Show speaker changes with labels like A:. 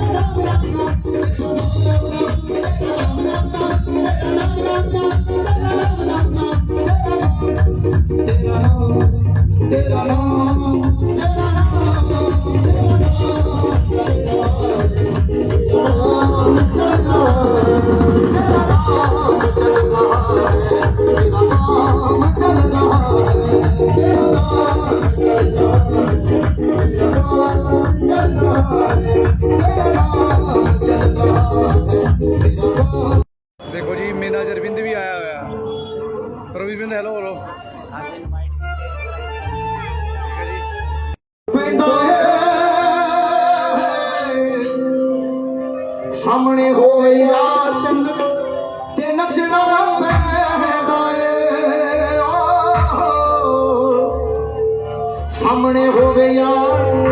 A: Te amo, te amo.
B: ਦੇਖੋ ਜੀ ਵੀ ਆਇਆ ਹੋਇਆ। ਰਵਿੰਦ ਹੈਲੋ ਬੋਲੋ
A: ਪੈਂਦਾ ਹੈ ਸਾਹਮਣੇ ਹੋਏ ਯਾਰ ਤੈਨੂੰ ਤੇ ਨੱਚਣਾ ਪੈਂਦਾ ਏ ਸਾਹਮਣੇ ਹੋਵੇ ਯਾਰ